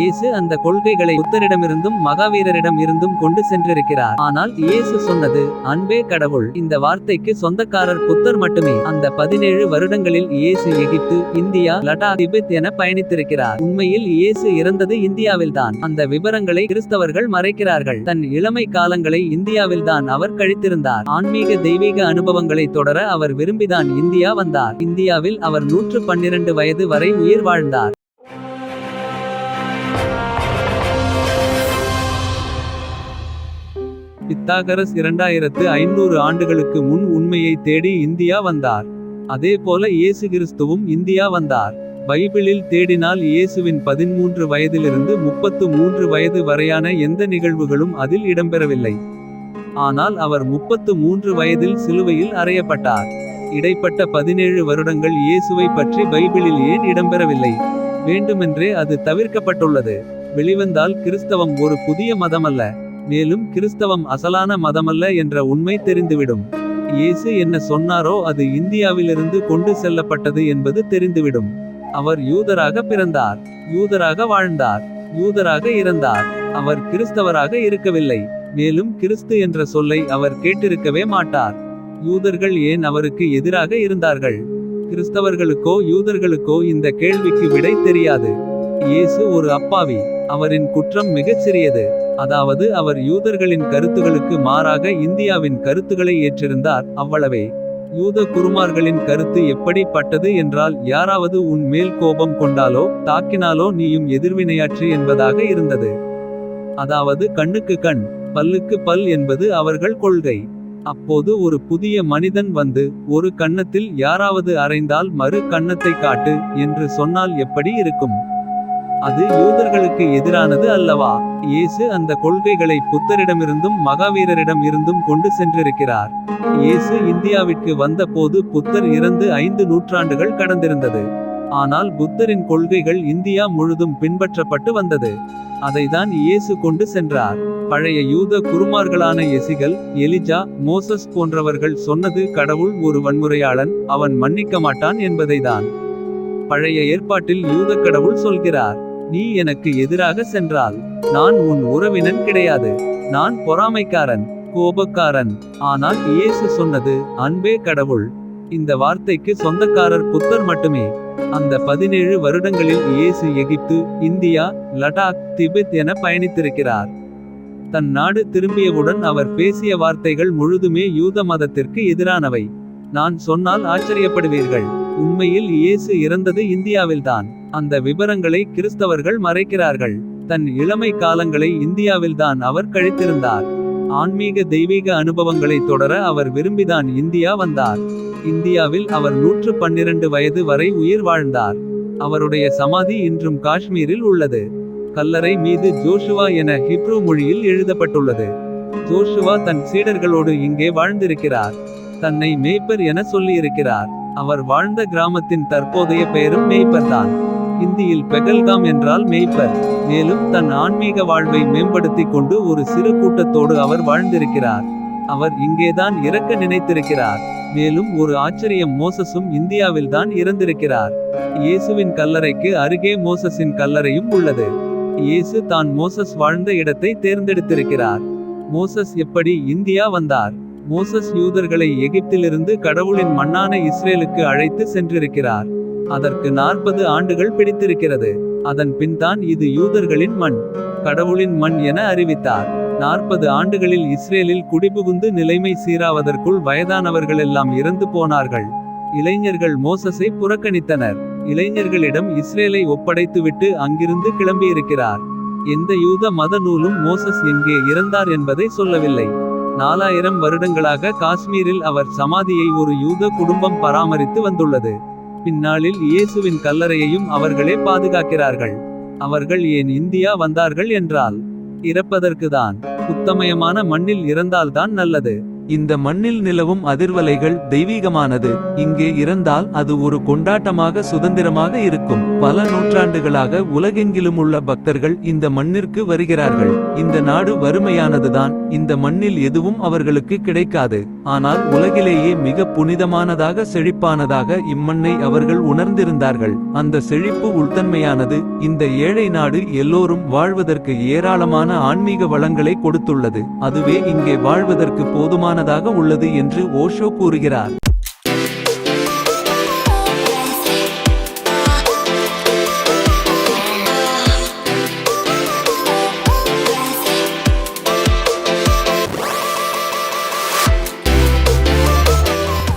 இயேசு அந்த கொள்கைகளை புத்தரிடமிருந்தும் மகாவீரரிடம் இருந்தும் கொண்டு சென்றிருக்கிறார். ஆனால் இயேசு சொன்னது அன்பே கடவுள் இந்த வார்த்தைக்கு சொந்தக்காரர் புத்தர் மட்டுமே. அந்த பதினேழு வருடங்களில் இயேசு எகிப்து இந்தியா லடா திபெத் என பயணித்திருக்கிறார். உண்மையில் இயேசு இறந்தது இந்தியாவில்தான். அந்த விவரங்களை கிறிஸ்தவர்கள் மறைக்கிறார்கள். தன் இளமை காலங்களை இந்தியாவில்தான் அவர் கழித்திருந்தார். ஆன்மீக தெய்வீக அனுபவங்களை தொடர அவர் விரும்பிதான் இந்தியா வந்தார். இந்தியாவில் அவர் நூற்று பன்னிரண்டு வயது வரை உயிர் வாழ்ந்தார். பித்தாகரஸ் இரண்டாயிரத்து ஐநூறு ஆண்டுகளுக்கு முன் உண்மையை தேடி இந்தியா வந்தார். அதே போல இயேசு கிறிஸ்துவும் இந்தியா வந்தார். பைபிளில் தேடினால் இயேசுவின் பதிமூன்று வயதிலிருந்து முப்பத்து மூன்று வயது வரையான எந்த நிகழ்வுகளும் அதில் இடம்பெறவில்லை. ஆனால் அவர் முப்பத்து மூன்று வயதில் சிலுவையில் அறையப்பட்டார். இடைப்பட்ட பதினேழு வருடங்கள் இயேசுவை பற்றி பைபிளில் ஏன் இடம்பெறவில்லை? வேண்டுமென்றே அது தவிர்க்கப்பட்டுள்ளது. வெளிவந்தால் கிறிஸ்தவம் ஒரு புதிய மதமல்ல. மேலும் கிறிஸ்தவம் அசலான மதமல்ல என்ற உண்மை தெரிந்துவிடும். இயேசு என்ன சொன்னாரோ அது இந்தியாவிலிருந்து கொண்டு செல்லப்பட்டது என்பது தெரிந்துவிடும். அவர் யூதராக பிறந்தார் யூதராக வாழ்ந்தார் யூதராக இறந்தார் அவர் கிறிஸ்தவராக இருக்கவில்லை. மேலும் கிறிஸ்து என்ற சொல்லை அவர் கேட்டிருக்கவே மாட்டார். யூதர்கள் ஏன் அவருக்கு எதிராக இருந்தார்கள்? கிறிஸ்தவர்களுக்கோ யூதர்களுக்கோ இந்த கேள்விக்கு விடை தெரியாது. இயேசு ஒரு அப்பாவி அவரின் குற்றம் மிகச் சிறியது அதாவது அவர் யூதர்களின் கருத்துகளுக்கு மாறாக இந்தியாவின் கருத்துக்களை ஏற்றிருந்தார். அவ்வளவே. யூத குருமார்களின் கருத்து எப்படிப்பட்டது என்றால் யாராவது உன் மேல் கோபம் கொண்டாலோ தாக்கினாலோ நீயும் எதிர்வினையாற்று என்பதாக இருந்தது. அதாவது கண்ணுக்கு கண் பல்லுக்கு பல் என்பது அவர்கள் கொள்கை. அப்போது ஒரு புதிய மனிதன் வந்து ஒரு கன்னத்தில் யாராவது அறைந்தால் மறு கன்னத்தை காட்டு என்று சொன்னால் எப்படி இருக்கும்? அது யூதர்களுக்கு எதிரானது அல்லவா? இயேசு அந்த கொள்கைகளை புத்தரிடமிருந்தும் மகாவீரரிடம் இருந்தும் கொண்டு சென்றிருக்கிறார். இயேசு இந்தியாவிற்கு வந்தபோது புத்தர் இறந்து ஐந்து நூற்றாண்டுகள் கடந்திருந்தது. ஆனால் புத்தரின் கொள்கைகள் இந்தியா முழுதும் பின்பற்றப்பட்டு வந்தது. அதைதான் இயேசு கொண்டு சென்றார். பழைய யூத குருமார்களான எசிகள் எலிஜா மோசஸ் போன்றவர்கள் சொன்னது கடவுள் ஒரு வன்முறையாளன் அவன் மன்னிக்க மாட்டான் என்பதைதான். பழைய ஏற்பாட்டில் யூத கடவுள் சொல்கிறார். நீ எனக்கு எதிராக சென்றால் நான் உன் உறவினன் கிடையாது. நான் பொறாமைக்காரன் கோபக்காரன். ஆனால் இயேசு சொன்னது அன்பே கடவுள். இந்த வார்த்தைக்கு சொந்தக்காரர் புத்தர் மட்டுமே. அந்த பதினேழு வருடங்களில் இயேசு எகிப்து இந்தியா லடாக் திபெத் என பயணித்திருக்கிறார். தன் நாடு திரும்பியவுடன் அவர் பேசிய வார்த்தைகள் முழுதுமே யூத மதத்திற்கு எதிரானவை. நான் சொன்னால் ஆச்சரியப்படுவீர்கள். உண்மையில் இயேசு இறந்தது இந்தியாவில்தான். அந்த விபரங்களை கிறிஸ்தவர்கள் மறைக்கிறார்கள். தன் இளமை காலங்களை இந்தியாவில்தான் அவர் கழித்திருந்தார். ஆன்மீக தெய்வீக அனுபவங்களை தொடர அவர் விரும்பிதான் இந்தியா வந்தார். இந்தியாவில் அவர் நூற்று பன்னிரண்டு வயது வரை உயிர் வாழ்ந்தார். அவருடைய சமாதி இன்றும் காஷ்மீரில் உள்ளது. கல்லறை மீது ஜோஷுவா என ஹிப்ரூ மொழியில் எழுதப்பட்டுள்ளது. ஜோஷுவா தன் சீடர்களோடு இங்கே வாழ்ந்திருக்கிறார். தன்னை மேய்ப்பர் என சொல்லியிருக்கிறார். அவர் வாழ்ந்த கிராமத்தின் தற்போதைய பெயரும் மேய்ப்பர்தான். ஹிந்தியில் பெகல்காம் என்றால் மேய்ப்பர் மேலும் தன் ஆன்மீக வாழ்வை மேம்படுத்திக் கொண்டு ஒரு சிறு கூட்டத்தோடு அவர் வாழ்ந்திருக்கிறார். அவர் இங்கேதான் இறக்க நினைத்திருக்கிறார். மேலும் ஒரு ஆச்சரியம் மோசஸும் இந்தியாவில்தான் இறந்திருக்கிறார். இயேசுவின் கல்லறைக்கு அருகே மோசஸின் கல்லறையும் உள்ளது. இயேசு தான் மோசஸ் வாழ்ந்த இடத்தை தேர்ந்தெடுத்திருக்கிறார். மோசஸ் எப்படி இந்தியா வந்தார்? மோசஸ் யூதர்களை எகிப்திலிருந்து கடவுளின் மண்ணான இஸ்ரேலுக்கு அழைத்து சென்றிருக்கிறார். அதற்கு நாற்பது ஆண்டுகள் பிடித்திருக்கிறது. அதன் பின்தான் இது யூதர்களின் மண் கடவுளின் மண் என அறிவித்தார். நாற்பது ஆண்டுகளில் இஸ்ரேலில் குடிபுகுந்து நிலைமை சீராவதற்குள் வயதானவர்களெல்லாம் இறந்து போனார்கள். இளைஞர்கள் மோசஸை புறக்கணித்தனர். இளைஞர்களிடம் இஸ்ரேலை ஒப்படைத்துவிட்டு அங்கிருந்து கிளம்பியிருக்கிறார். எந்த யூத மத நூலும் மோசஸ் எங்கே இறந்தார் என்பதை சொல்லவில்லை. நாலாயிரம் வருடங்களாக காஷ்மீரில் அவர் சமாதியை ஒரு யூத குடும்பம் பராமரித்து வந்துள்ளது. பின்னாளில் இயேசுவின் கல்லறையையும் அவர்களே பாதுகாக்கிறார்கள். அவர்கள் ஏன் இந்தியா வந்தார்கள் என்றால் இறப்பதற்குதான் உத்தமயமான மண்ணில் இறந்தால்தான் நல்லது. இந்த மண்ணில் நிலவும் அதிர்வலைகள் தெய்வீகமானது. இங்கே இறந்தால் அது ஒரு கொண்டாட்டமாக சுதந்திரமாக இருக்கும். பல நூற்றாண்டுகளாக உலகெங்கிலும் உள்ள பக்தர்கள் இந்த மண்ணிற்கு வருகிறார்கள். இந்த நாடு வறுமையானதுதான். இந்த மண்ணில் எதுவும் அவர்களுக்கு கிடைக்காது. ஆனால் உலகிலேயே மிக புனிதமானதாக செழிப்பானதாக இம்மண்ணை அவர்கள் உணர்ந்திருந்தார்கள். அந்த செழிப்பு உள்தன்மையானது இந்த ஏழை நாடு எல்லோரும் வாழ்வதற்கு ஏராளமான ஆன்மீக வளங்களை கொடுத்துள்ளது. அதுவே இங்கே வாழ்வதற்கு போதுமான போதுமானதாக உள்ளது என்று ஓஷோ கூறுகிறார்.